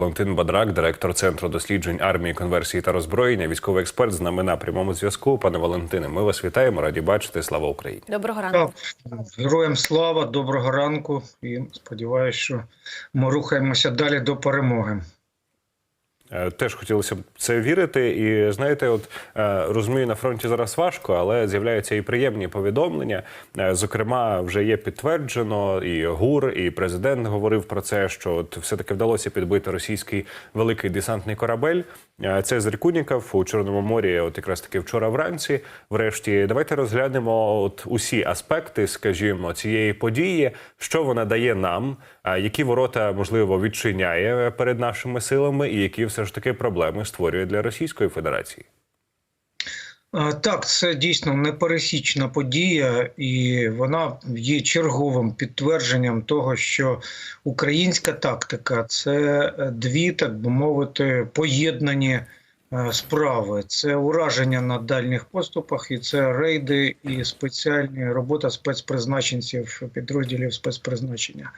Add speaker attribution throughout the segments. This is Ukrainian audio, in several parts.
Speaker 1: Валентин Бадрак, директор центру досліджень армії, конверсії та роззброєння, військовий експерт з нами на прямому зв'язку. Пане Валентине, ми вас вітаємо. Раді бачити. Слава Україні.
Speaker 2: Доброго ранку.
Speaker 3: Героям слава, доброго ранку. І сподіваюся, що ми рухаємося далі до перемоги.
Speaker 1: Е, Теж хотілося б це вірити, і знаєте, от е, розумію, на фронті зараз важко, але з'являються і приємні повідомлення. Е, Зокрема, вже є підтверджено, і ГУР, і президент говорив про це, що от все таки вдалося підбити російський великий десантний корабель. Це з Рікуніков у Чорному морі. От якраз таки вчора вранці. Врешті, давайте розглянемо от усі аспекти, скажімо, цієї події, що вона дає нам, які ворота можливо відчиняє перед нашими силами, і які все ж таки проблеми створює для Російської Федерації.
Speaker 3: Так, це дійсно непересічна подія, і вона є черговим підтвердженням того, що українська тактика це дві, так би мовити, поєднані справи. Це ураження на дальніх поступах, і це рейди і спеціальні робота спецпризначенців підрозділів спецпризначення.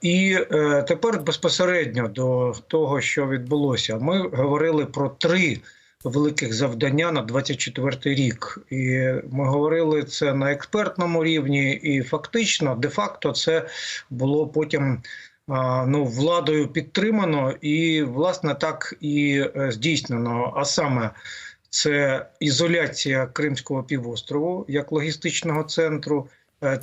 Speaker 3: І е, тепер безпосередньо до того, що відбулося, ми говорили про три великих завдання на 24 рік. І ми говорили це на експертному рівні, і фактично, де-факто, це було потім. Ну, владою підтримано, і власне так і е, здійснено. А саме це ізоляція Кримського півострову як логістичного центру,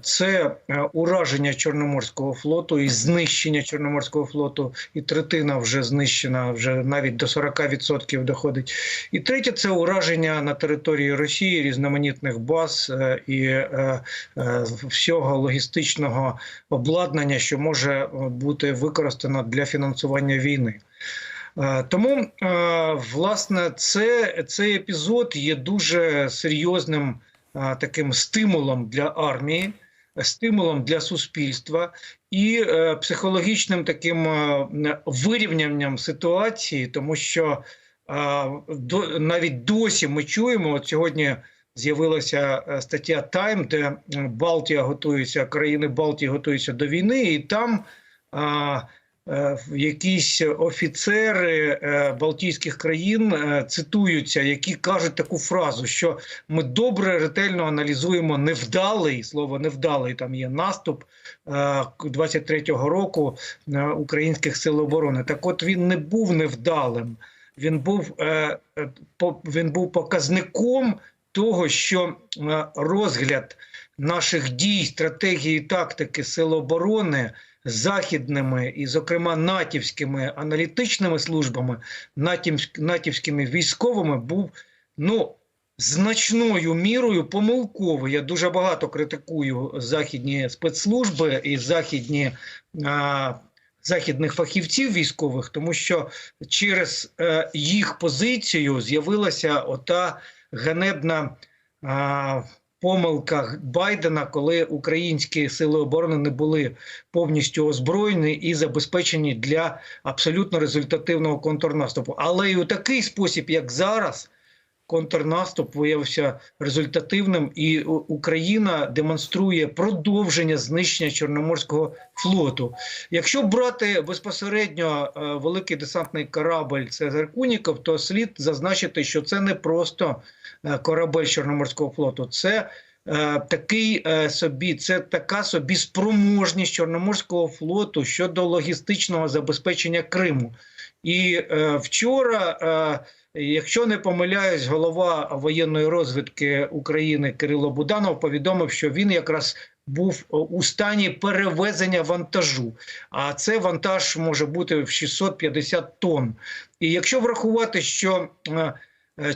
Speaker 3: це е, ураження Чорноморського флоту і знищення Чорноморського флоту, і третина вже знищена, вже навіть до 40% доходить. І третє це ураження на території Росії різноманітних баз е, і е, е, всього логістичного обладнання, що може е, бути використано для фінансування війни. Е, Тому, е, власне, це, цей епізод є дуже серйозним е, таким стимулом для армії, стимулом для суспільства і е, психологічним таким е, вирівнянням ситуації, тому що навіть досі ми чуємо, от сьогодні з'явилася е, стаття Тайм, де Балтія готується, країни Балтії готуються до війни, і там. Якісь офіцери е, Балтійських країн е, цитуються, які кажуть таку фразу, що ми добре ретельно аналізуємо невдалий слово невдалий. Там є наступ е, 23-го року е, українських сил оборони. Так, от він не був невдалим. Він був е, е, він був показником того, що е, розгляд наших дій, стратегії, тактики сил оборони західними і, зокрема, натівськими аналітичними службами, натівськими військовими був ну. Значною мірою помилковий. Я дуже багато критикую західні спецслужби і західні а, західних фахівців військових, тому що через е, їх позицію з'явилася ота ганебна а, помилка Байдена, коли українські сили оборони не були повністю озброєні і забезпечені для абсолютно результативного контрнаступу. Але і у такий спосіб, як зараз. Контрнаступ виявився результативним, і Україна демонструє продовження знищення Чорноморського флоту. Якщо брати безпосередньо е, великий десантний корабль це Зеркуніков, то слід зазначити, що це не просто корабель Чорноморського флоту, це е, такий е, собі, це така собі спроможність Чорноморського флоту щодо логістичного забезпечення Криму. І е, вчора. Е, Якщо не помиляюсь, голова воєнної розвідки України Кирило Буданов повідомив, що він якраз був у стані перевезення вантажу. А це вантаж може бути в 650 тонн. І якщо врахувати, що е, е,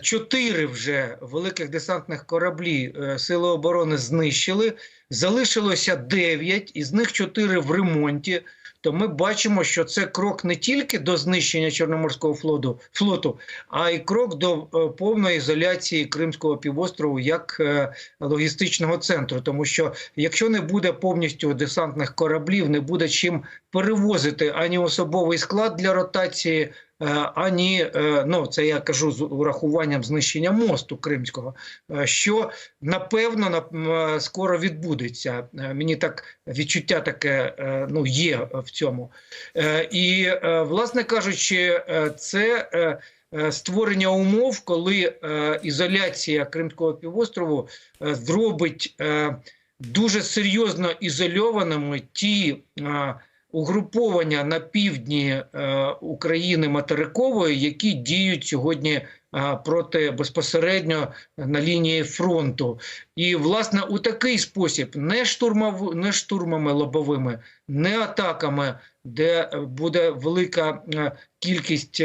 Speaker 3: чотири вже великих десантних кораблі е, Сили оборони знищили, залишилося дев'ять, із них чотири в ремонті то ми бачимо, що це крок не тільки до знищення Чорноморського флоту, флоту а й крок до е, повної ізоляції Кримського півострову як е, логістичного центру. Тому що якщо не буде повністю десантних кораблів, не буде чим перевозити ані особовий склад для ротації е, ані е, ну це я кажу з урахуванням знищення мосту Кримського, е, що напевно на- е, скоро відбудеться. Е, Мені так відчуття таке е, ну є в цьому. Е, І е, власне кажучи, е, це. е, е, Створення умов, коли е, ізоляція Кримського півострову е, зробить е, дуже серйозно ізольованими ті е, угруповання на півдні е, України материкової, які діють сьогодні е, проти безпосередньо на лінії фронту. І власне у такий спосіб не штурмов, не штурмами лобовими, не атаками, де буде велика е, кількість.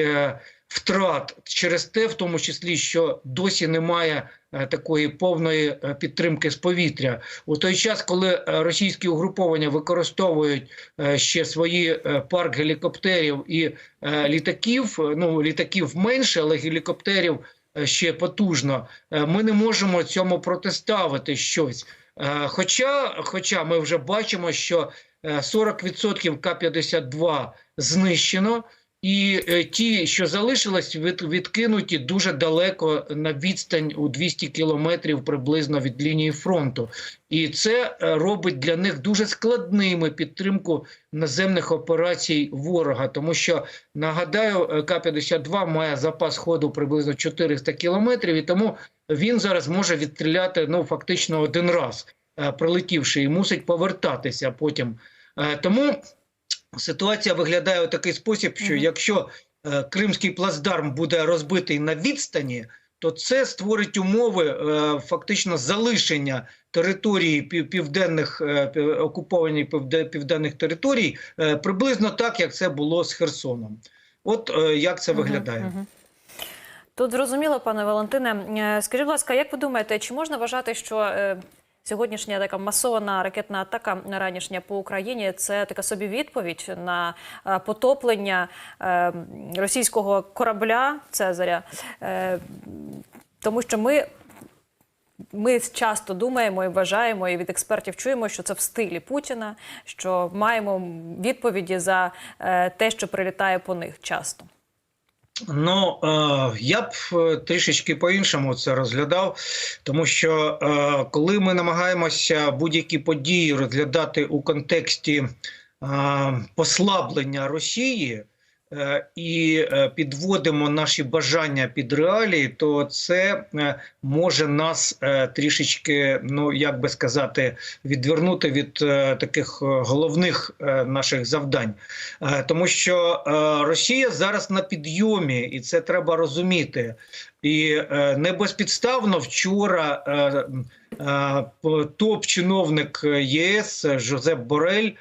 Speaker 3: Втрат через те, в тому числі, що досі немає е, такої повної е, підтримки з повітря, у той час, коли е, російські угруповання використовують ще свої парк гелікоптерів і літаків, ну літаків менше, але гелікоптерів ще потужно, ми не можемо цьому протиставити щось. Хоча, хоча ми вже бачимо, що е, 40% К-52 знищено. І е, ті, що залишились, від, відкинуті дуже далеко на відстань у 200 кілометрів приблизно від лінії фронту, і це е, робить для них дуже складними підтримку наземних операцій ворога. Тому що нагадаю, е, К-52 має запас ходу приблизно 400 кілометрів, і тому він зараз може відстріляти ну фактично один раз, прилетівши, і мусить повертатися потім. Тому ситуація виглядає у такий спосіб, що якщо е, кримський плацдарм буде розбитий на відстані, то це створить умови е, фактично залишення території пів- південних е, окупованих південних територій е, приблизно так, як це було з Херсоном. От е, як це виглядає.
Speaker 2: Тут зрозуміло, пане Валентине. Е, Скажіть, будь ласка, як ви думаєте, чи можна вважати, що сьогоднішня така масована ракетна атака ранішня по Україні це така собі відповідь на е, потоплення е, російського корабля Цезаря? Е, Тому що ми. Ми часто думаємо і вважаємо, і від експертів чуємо, що це в стилі Путіна, що маємо відповіді за те, що прилітає по них часто.
Speaker 3: Ну е, я б е, трішечки по-іншому це розглядав, тому що е, коли ми намагаємося будь-які події розглядати у контексті послаблення Росії і е, підводимо наші бажання під реалії, то це е, може нас е, трішечки, ну як би сказати, відвернути від е, таких е, головних е, наших завдань. Е, Тому що е, Росія зараз на підйомі, і це треба розуміти. І е, не безпідставно вчора е, е, топ-чиновник ЄС Жозеп Борель е,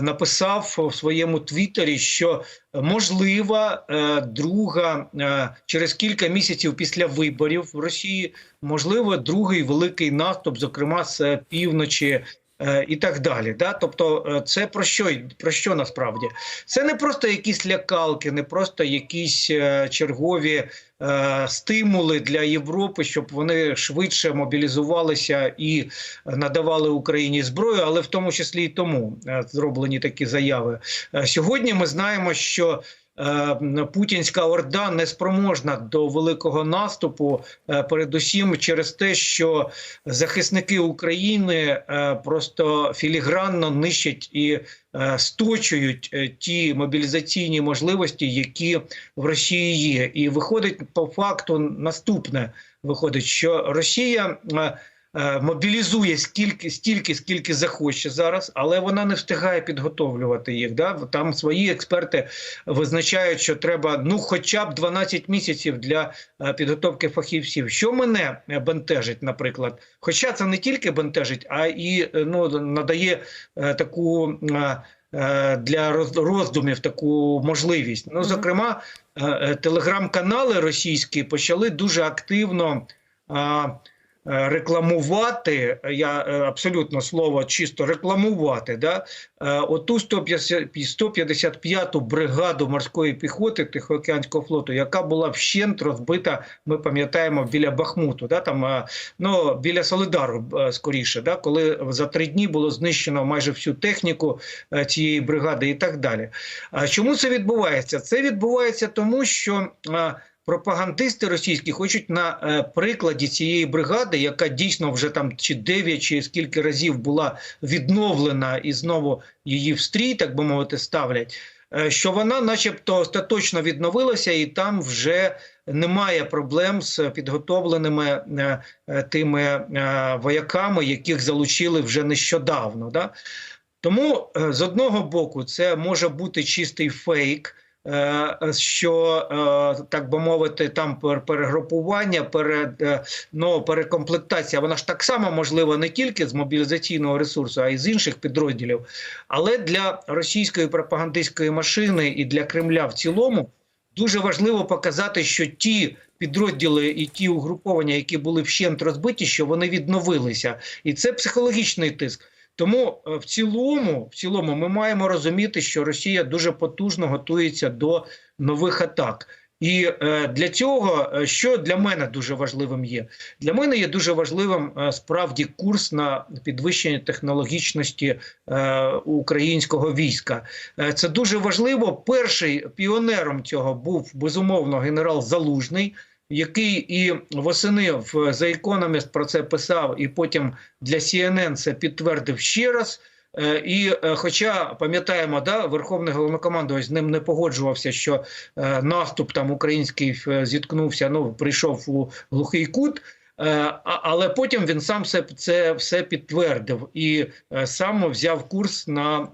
Speaker 3: написав у своєму твіттері, що можлива е, друга е, через кілька місяців після виборів в Росії, можливо, другий великий наступ, зокрема з е, півночі. Е, І так далі, да, тобто е, це про що про що насправді? Це не просто якісь лякалки, не просто якісь е, чергові стимули для Європи, щоб вони швидше мобілізувалися і надавали Україні зброю, але в тому числі і тому зроблені такі заяви. Сьогодні ми знаємо, що Путінська орда не спроможна до великого наступу, е, передусім через те, що захисники України е, просто філігранно нищать і е, сточують е, ті мобілізаційні можливості, які в Росії є. І виходить по факту наступне: виходить, що Росія. Е, Мобілізує скільки стільки, скільки захоче зараз, але вона не встигає підготовлювати їх. Да? Там свої експерти визначають, що треба ну, хоча б 12 місяців для е, підготовки фахівців. Що мене е, бентежить, наприклад, хоча це не тільки бентежить, а і ну, надає таку. Для роздумів таку можливість. Ну, зокрема, телеграм-канали російські почали дуже активно рекламувати, е, я е, абсолютно слово чисто рекламувати, да, е, оту 150 155-ту бригаду морської піхоти Тихоокеанського флоту, яка була вщент розбита, ми пам'ятаємо, біля Бахмуту, да, там, ну, біля Солидару, скоріше, да, коли за три дні було знищено майже всю техніку цієї бригади і так далі. Чому це відбувається? Це відбувається тому, що пропагандисти російські хочуть на е, прикладі цієї бригади, яка дійсно вже там чи 9, чи скільки разів була відновлена і знову її в стрій, так би мовити, ставлять. е, Що вона, начебто, остаточно відновилася, і там вже немає проблем з підготовленими е, тими вояками, яких залучили вже нещодавно. Да? Тому з одного боку, це може бути чистий фейк. Е, Що е, так би мовити, там перегрупування, пере, е, ну, перекомплектація, вона ж так само можлива не тільки з мобілізаційного ресурсу, а й з інших підрозділів. Але для російської пропагандистської машини і для Кремля в цілому дуже важливо показати, що ті підрозділи і ті угруповання, які були вщент розбиті, що вони відновилися, і це психологічний тиск. Тому е, в цілому, в цілому, ми маємо розуміти, що Росія дуже потужно готується до нових атак. І е, для цього, е, що для мене дуже важливим є, для мене є дуже важливим справді курс на підвищення технологічності українського війська. Це дуже важливо. Перший піонером цього був безумовно генерал Залужний. Який і восени в The Economist про це писав, і потім для CNN це підтвердив ще раз. Е, І е, хоча пам'ятаємо, да, Верховний головнокомандувач з ним не погоджувався, що е, наступ там український зіткнувся, ну прийшов у глухий кут. Е, Але потім він сам це, це все підтвердив і е, сам взяв курс на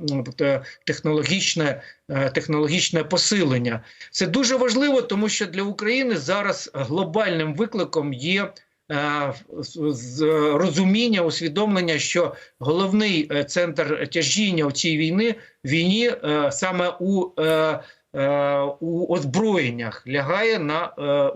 Speaker 3: технологічне, е, технологічне посилення. Це дуже важливо, тому що для України зараз глобальним викликом є. Розуміння, усвідомлення, що головний центр тяжіння у цій війни війні саме у, у озброєннях лягає на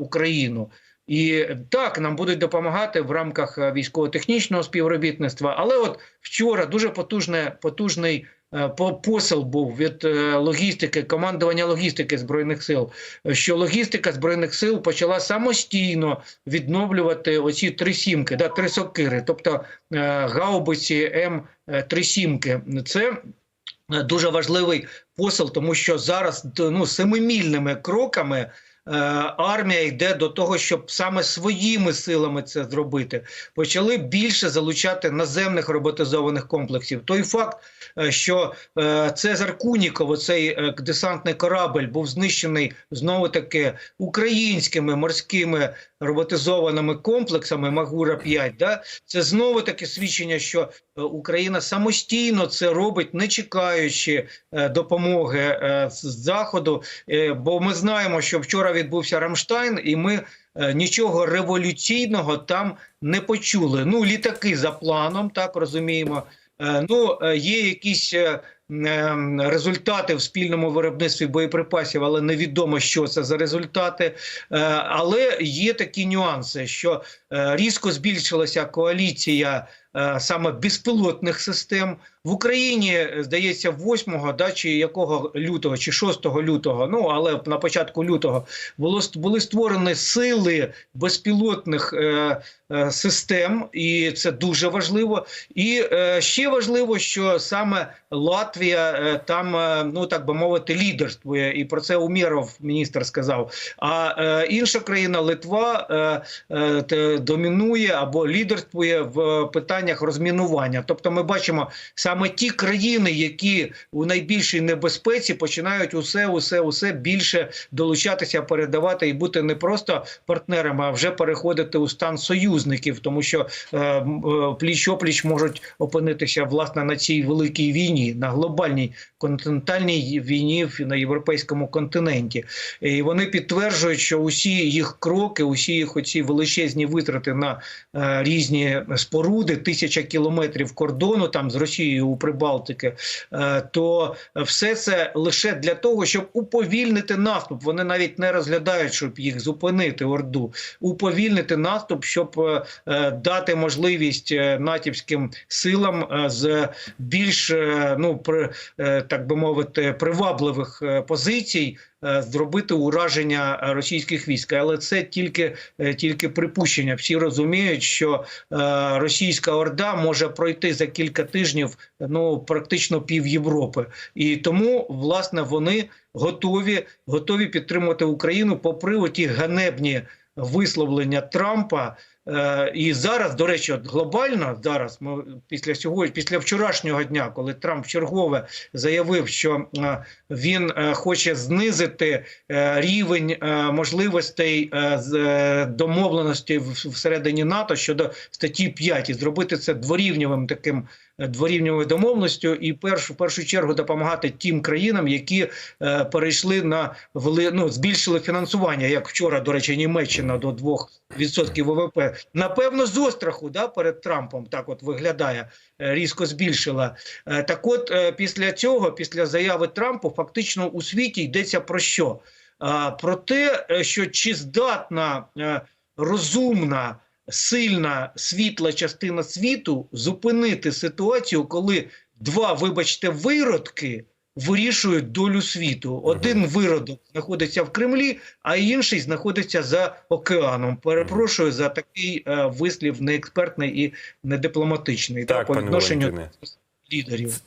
Speaker 3: Україну. І так нам будуть допомагати в рамках е, військово-технічного співробітництва. Але от вчора дуже потужне, потужний е, посил був від е, логістики, командування логістики збройних сил, е, що логістика збройних сил почала самостійно відновлювати оці три сімки, да, три сокири, тобто е, гаубиці М 3 сімки. Це е, дуже важливий посил, тому що зараз ну, семимільними кроками е, армія йде до того, щоб саме своїми силами це зробити. Почали більше залучати наземних роботизованих комплексів. Той факт, е, що е, Цезар Куніков, цей е, десантний корабль, був знищений знову таки українськими морськими роботизованими комплексами Магура 5 да? це знову таке свідчення, що е, Україна самостійно це робить, не чекаючи е, допомоги е, з заходу. Е, бо ми знаємо, що вчора відбувся Рамштайн, і ми е, нічого революційного там не почули. Ну, літаки за планом, так розуміємо. Е, Ну, е, є якісь результати в спільному виробництві боєприпасів, але невідомо, що це за результати. Але є такі нюанси, що різко збільшилася коаліція саме безпілотних систем в Україні. е, Здається, 8 да, чи якого лютого, чи 6 лютого, ну але на початку лютого було були створені сили безпілотних е, е, систем, і це дуже важливо. І е, ще важливо, що саме Латвія е, там, е, ну так би мовити, лідерствує, і про це Умєров міністр сказав. А е, інша країна Литва е, е, домінує або лідерствує в питаннях розмінування. Тобто, ми бачимо саме ті країни, які у найбільшій небезпеці починають усе, усе, усе більше долучатися, передавати і бути не просто партнерами, а вже переходити у стан союзників, тому що е, е, пліч опліч можуть опинитися власне на цій великій війні, на глобальній континентальній війні на європейському континенті. І вони підтверджують, що усі їх кроки, усі їх оці величезні витрати на е, різні споруди, тисяча кілометрів кордону там з Росією у Прибалтики, е, то все це лише для того, щоб уповільнити наступ. Вони навіть не розглядають, щоб їх зупинити орду, уповільнити наступ, щоб е, е, дати можливість натівським силам з більш ну так би мовити привабливих позицій. Е, Зробити ураження російських військ, але це тільки, е, тільки припущення. Всі розуміють, що е, російська орда може пройти за кілька тижнів ну практично пів Європи, і тому власне вони готові, готові підтримувати Україну попри оті ганебні висловлення Трампа. Е, І зараз, до речі, от глобально зараз ми після сьогодні, після вчорашнього дня, коли Трамп чергове заявив, що е, він е, хоче знизити рівень можливостей домовленості всередині НАТО щодо статті 5 і зробити це дворівневим таким е, дворівневою домовленістю, і першу першу чергу допомагати тим країнам, які е, перейшли на вели, ну, збільшили фінансування, як вчора, до речі, Німеччина до 2% ВВП. Напевно, з остраху да, перед Трампом так от виглядає, е, різко збільшила. Е, Так от, е, після цього, після заяви Трампу, фактично у світі йдеться про що? А, Про те, е, що чи здатна е, розумна, сильна, світла частина світу зупинити ситуацію, коли два, вибачте, виродки вирішують долю світу. Один виродок знаходиться в Кремлі, а інший знаходиться за океаном. Перепрошую за такий е, вислів неекспертний і недипломатичний
Speaker 1: Так,
Speaker 3: по відношенню до лідерів.